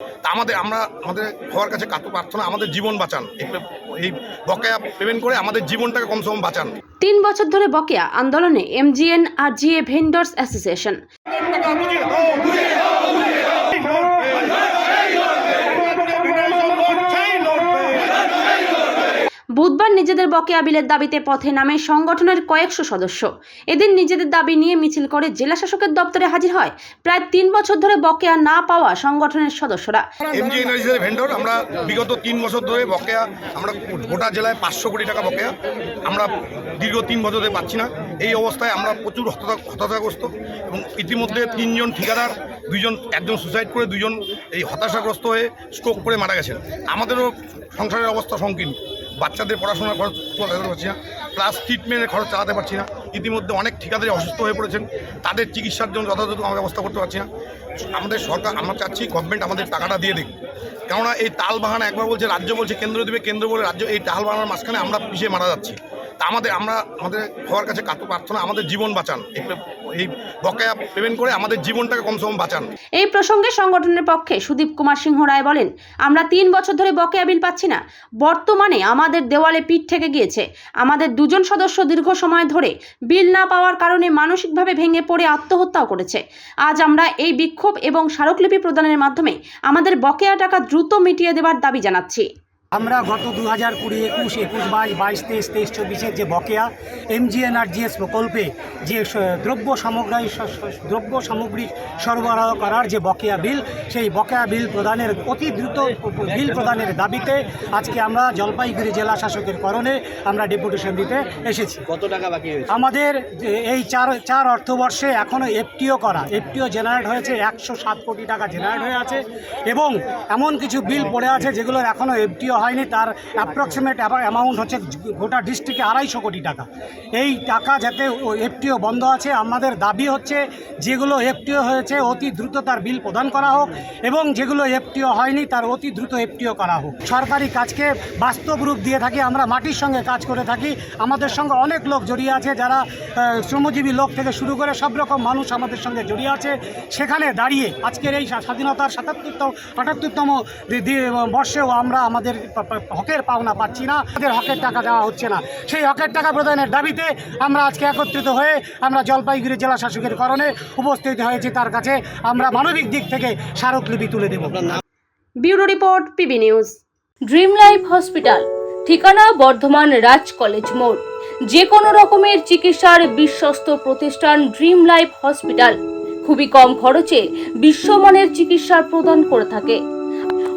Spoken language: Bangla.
তা আমাদের আমরা আমাদের হওয়ার কাছে কাতু প্রার্থনা আমাদের জীবন বাঁচান এই- এই বকেয়া পেমেন্ট করে আমাদের জীবনটাকে কমসে কম বাঁচান তিন বছর ধরে বকেয়া আন্দোলনে MGNREGA vendors association নিজেদের বকেয়া বিলের দাবিতে পথে নামে সংগঠনের কয়েকশো সদস্য। এদিন নিজেদের দাবি নিয়ে মিছিল করে জেলা শাসকের দপ্তরে হাজির হয়। প্রায় তিন বছর ধরে বকেয়া না পাওয়া সংগঠনের সদস্যরা। ভেন্ডর, আমরা বিগত তিন বছর ধরে বকেয়া, আমরা গোটা জেলায় পাঁচশো কোটি টাকা বকেয়া। আমরা দীর্ঘ তিন বছর ধরে পাচ্ছি না। এই অবস্থায় আমরা প্রচুর হতাশা- হতাশাগ্রস্ত এবং ইতিমধ্যে তিনজন ঠিকাদার, দুইজন, একজন সুসাইড করে দুজন এই হতাশাগ্রস্ত হয়ে স্ট্রোক করে মারা গেছেন। আমাদেরও সংসারের অবস্থা সংকীর্ণ। বাচ্চাদের পড়াশোনার খরচ চালাতে পারছি না প্লাস ট্রিটমেন্টের খরচ চালাতে পারছি না। ইতিমধ্যে অনেক ঠিকাদারি অসুস্থ হয়ে পড়েছেন, তাদের চিকিৎসার জন্য যথাযথ আমরা ব্যবস্থা করতে পারছি না। আমাদের সরকার, আমরা চাচ্ছি গভর্নমেন্ট আমাদের টাকাটা দিয়ে দিক। কেননা এই তাল বাহানা একবার বলছে, রাজ্য বলছে, কেন্দ্র দেবে, কেন্দ্র বলে রাজ্য এই তাল বাহানার মাঝখানে আমরা পিছিয়ে মারা যাচ্ছি। আমাদের, আমরা আমাদের হওয়ার কাছে কাতু প্রার্থনা, আমাদের জীবন বাঁচান। এই বকেয়া পেমেন্ট করে আমাদের জীবনটাকে কমসে কম বাঁচান। এই প্রসঙ্গে সংগঠনের পক্ষে সুদীপ কুমার সিংহ রায় বলেন, আমরা তিন বছর ধরে বকেয়া বিল পাচ্ছি না। বর্তমানে আমাদের দেওয়ালে পিঠ থেকে গিয়েছে। আমাদের দুজন সদস্য দীর্ঘ সময় ধরে বিল না পাওয়ার কারণে মানসিকভাবে ভেঙে পড়ে আত্মহত্যাও করেছে। আজ আমরা এই বিক্ষোভ এবং স্মারকলিপি প্রদানের মাধ্যমে আমাদের বকেয়া টাকা দ্রুত মিটিয়ে দেওয়ার দাবি জানাচ্ছি। আমরা গত দু হাজার কুড়ি একুশ একুশ বাইশ বাইশ তেইশ তেইশ চব্বিশের যে বকেয়া এমজিএনআরজিএস প্রকল্পে যে দ্রব্য সামগ্রী দ্রব্য সামগ্রী সরবরাহ করার যে বকেয়া বিল সেই বকেয়া বিল প্রদানের অতি দ্রুত বিল প্রদানের দাবিতে আজকে আমরা জলপাইগুড়ি জেলা শাসকের করণে আমরা ডেপুটেশন দিতে এসেছি। কত টাকা বাকি আমাদের এই চার চার অর্থবর্ষে এখনও এফটিও করা এফটিও জেনারেট হয়েছে একশো সাত কোটি টাকা জেনারেট হয়ে আছে এবং এমন কিছু বিল পড়ে আছে যেগুলোর এখনও এফটিও হয়নি, তার অ্যাপ্রক্সিমেট অ্যামাউন্ট হচ্ছে গোটা ডিস্ট্রিক্টে আড়াইশো কোটি টাকা। এই টাকা যাতে এফটিও বন্ধ আছে, আমাদের দাবি হচ্ছে যেগুলো এফটিও হয়েছে অতি দ্রুত তার বিল প্রদান করা হোক এবং যেগুলো এফটিও হয়নি, তার অতি দ্রুত এফটিও করা হোক। সরকারি কাজকে বাস্তব রূপ দিয়ে থাকি, আমরা মাটির সঙ্গে কাজ করে থাকি, আমাদের সঙ্গে অনেক লোক জড়িয়ে আছে যারা শ্রমজীবী লোক থেকে শুরু করে সব রকম মানুষ আমাদের সঙ্গে জড়িয়ে আছে। সেখানে দাঁড়িয়ে আজকের এই স্বা- স্বাধীনতার সাতাত্তরতম, আটাত্তরতম বর্ষেও আমরা আমাদের হকের পাওনা পাচ্ছি না। আমাদের হকের টাকা দেওয়া হচ্ছে না। সেই হকের টাকা প্রদানের দাবিতে আমরা আজকে একত্রিত হয়ে আমরা জলপাইগুড়ি জেলা শাসকের করণে উপস্থিত হয়েছি তার কাছে। আমরা মানবিক দিক থেকে স্মারকলিপি তুলে দেব। Bureau report, PB news. Dream life hospital, ঠিকানা বর্ধমান রাজ কলেজ মোড়। যে কোনো রকমের চিকিৎসার বিশ্বস্ত প্রতিষ্ঠান ড্রিম লাইফ হসপিটাল। খুবই কম খরচে বিশ্বমানের চিকিৎসা প্রদান করে থাকে।